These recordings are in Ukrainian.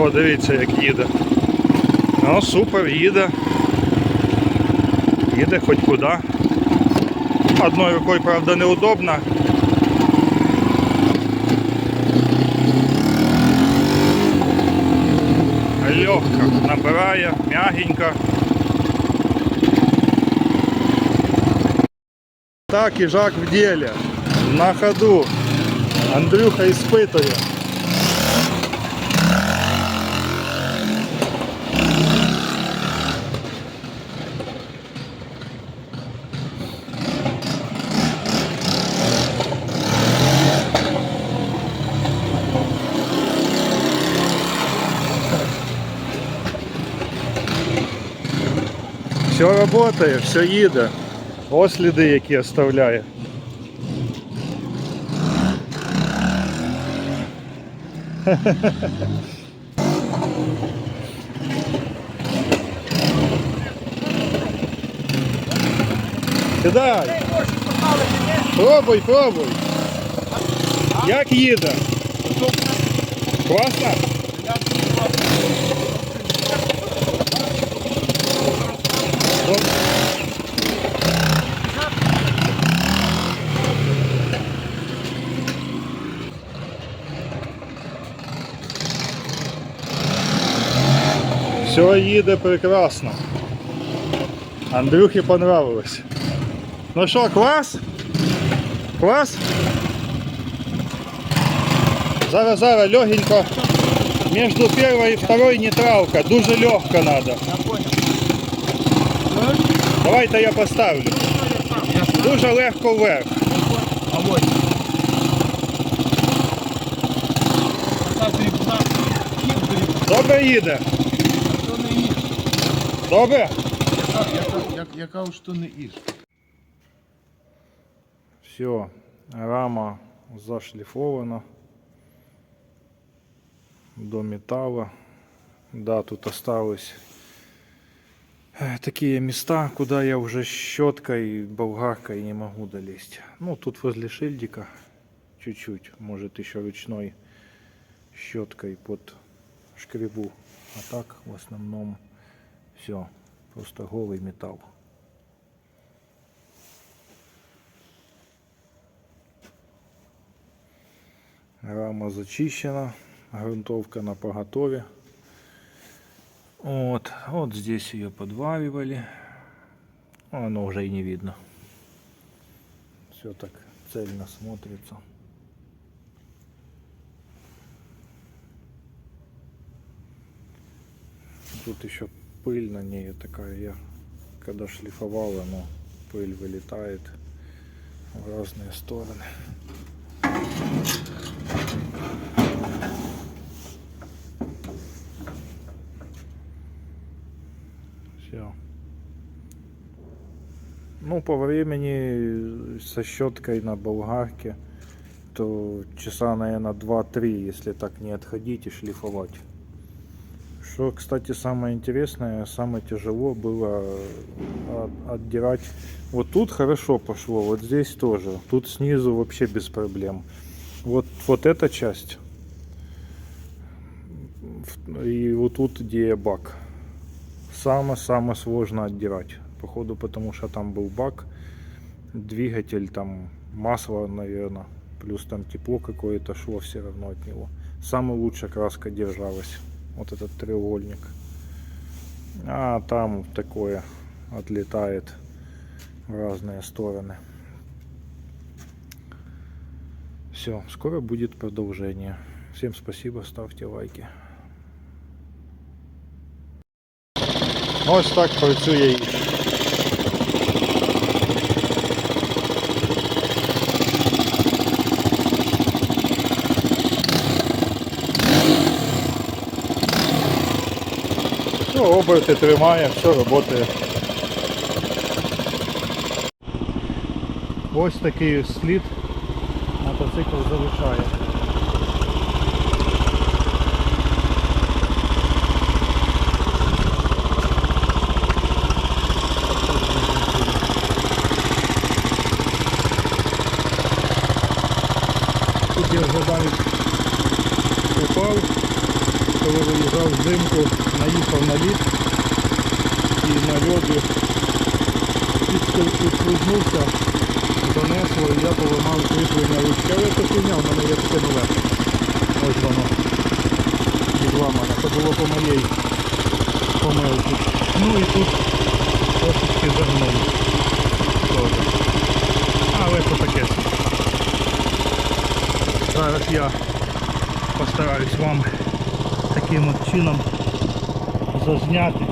О, дивіться, як їде. Ну, супер, їде. Їде хоч куди. Одною рукою, правда, неудобно. Легко набирає, м'ягенько. Так, їжак в ділі. На ходу. Андрюха іспитує. Все працює, все їде. Ось сліди, які оставляє. Сідай. Пробуй, пробуй. Як їде? Класно? їде прекрасно. Андрюхі понравилось. Ну що, клас? Клас? Зараз, зараз, легенько. Между первой и второй нейтралка. Дуже легко надо. Давайте я поставлю. Дуже легко вверх. Авось. Показує знак. Кіп Добре їде. Добре? Яка, яка ж то не їж. Все, рама зашлифована до металла. Да, тут осталось э, такие места, куда я уже щеткой, болгаркой не могу долезть. Ну, тут возле шильдика чуть-чуть, может еще ручной щеткой под шкребу. А так в основном все, просто голый металл. Рама зачищена, грунтовка на поготове. Вот, вот здесь ее подваривали. Оно уже и не видно. Все так цельно смотрится. Тут еще пыль на ней такая. Я когда шлифовал, оно пыль вылетает в разные стороны. Все. Ну, по времени со щеткой на болгарке, то часа, наверное, 2-3, если так не отходить и шлифовать. Что, кстати, самое интересное, самое тяжело было от- отдирать. Вот тут хорошо пошло, вот здесь тоже. Тут снизу вообще без проблем. Вот, вот эта часть. И вот тут где бак. Самое-самое сложно отдирать. Походу, потому что там был бак, двигатель, там масло, наверное, плюс там тепло какое-то шло все равно от него. Самая лучшая краска держалась. Вот этот треугольник. А там такое отлетает в разные стороны. Все, скоро будет продолжение. Всем спасибо, ставьте лайки. Ось так працює оберти тримає, все працює. Ось такий слід мотоцикл залишає. Тут я вже навіть упав, коли виїжджав взимку, наїхав на лід і на льоді підслизнувся, занесло і я поламав кріплення ручки. Але це фігня, в мене є таке нове. Ось воно. Відламане. Це було по моїй помилці. Ну і тут трошечки загнув. Тоже. Але це таке. Зараз я постараюсь вам таким от чином зазняти.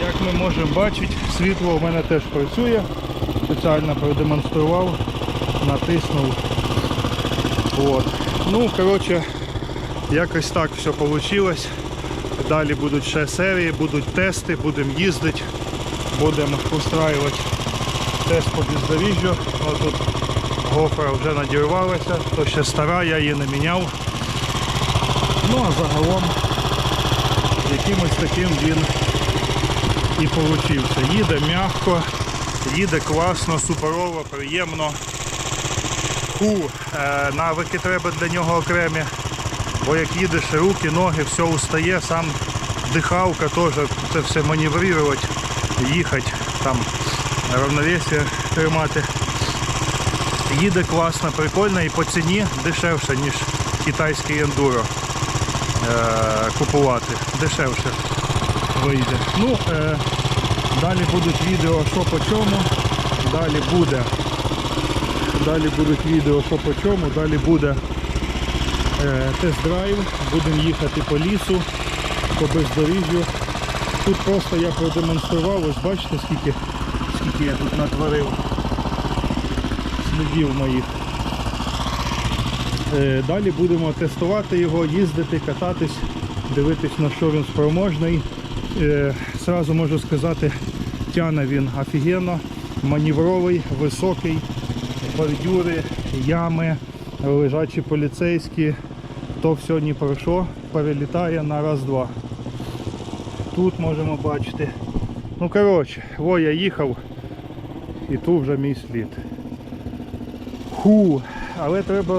Як ми можемо бачити, світло у мене теж працює. Спеціально продемонстрував, натиснув. От. Ну, коротше, якось так все вийшло. Далі будуть ще серії, будуть тести, будемо їздити, будемо устраювати тест по бездоріжжю. Тут гофра вже надірвалася, то ще стара, я її не міняв. Ну а загалом якимось таким він і получився. Їде м'яко, їде класно, суперово, приємно. Ху, е, навики треба для нього окремі. Бо як їдеш, руки, ноги, все устає, сам дихалка теж, це все маневрувати, їхати, там равновесие тримати. Їде класно, прикольно і по ціні дешевше, ніж китайський ендуро е, купувати. Дешевше вийде. Ну, е, далі будуть відео, що по чому. Далі буде. Далі будуть відео, що по чому. Далі буде е, тест-драйв. Будемо їхати по лісу, по бездоріжжю. Тут просто я продемонстрував, ось бачите, скільки, скільки я тут натворив слідів моїх. Е, Далі будемо тестувати його, їздити, кататись, дивитись на що він спроможний. Е, Сразу можу сказати, тяне він офігенно, маневровий, високий, бордюри, ями, лежачі поліцейські, то все ні про що, перелітає на раз-два. Тут можемо бачити. Ну коротше, во я їхав і тут вже мій слід. Ху, але треба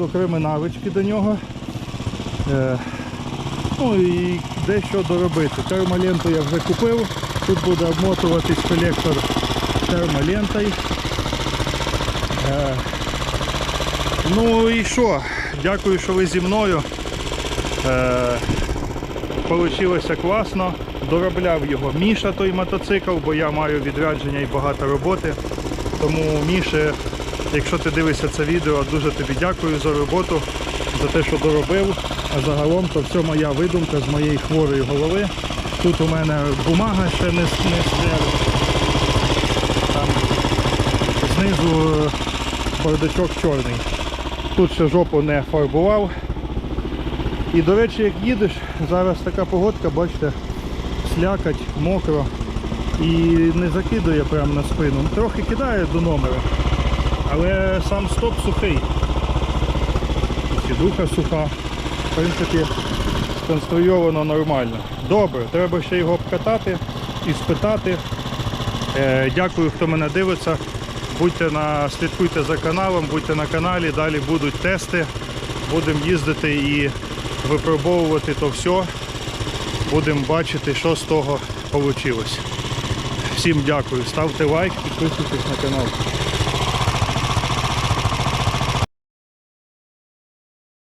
окремі навички до нього. Ну і дещо доробити. Термоленту я вже купив. Тут буде обмотуватись колектор термолентою. Е, ну і що? Дякую, що ви зі мною. Е, Получилося класно. Доробляв його Міша той мотоцикл, бо я маю відрядження і багато роботи. Тому Міше, якщо ти дивишся це відео, дуже тобі дякую за роботу, за те, що доробив. А загалом то все моя видумка з моєї хворої голови. Тут у мене бумага ще не, не. Там знизу е, бардачок чорний. Тут ще жопу не фарбував. І до речі, як їдеш, зараз така погодка, бачите, слякать, мокро і не закидує прямо на спину. Трохи кидає до номера, але сам стоп сухий. Сідуха суха. В принципі, сконструйовано нормально. Добре, треба ще його обкатати і спитати. Е, дякую, хто мене дивиться. Будьте на, слідкуйте за каналом, будьте на каналі, далі будуть тести. Будемо їздити і випробовувати то все. Будемо бачити, що з того вийшло. Всім дякую. Ставте лайк, підписуйтесь на канал.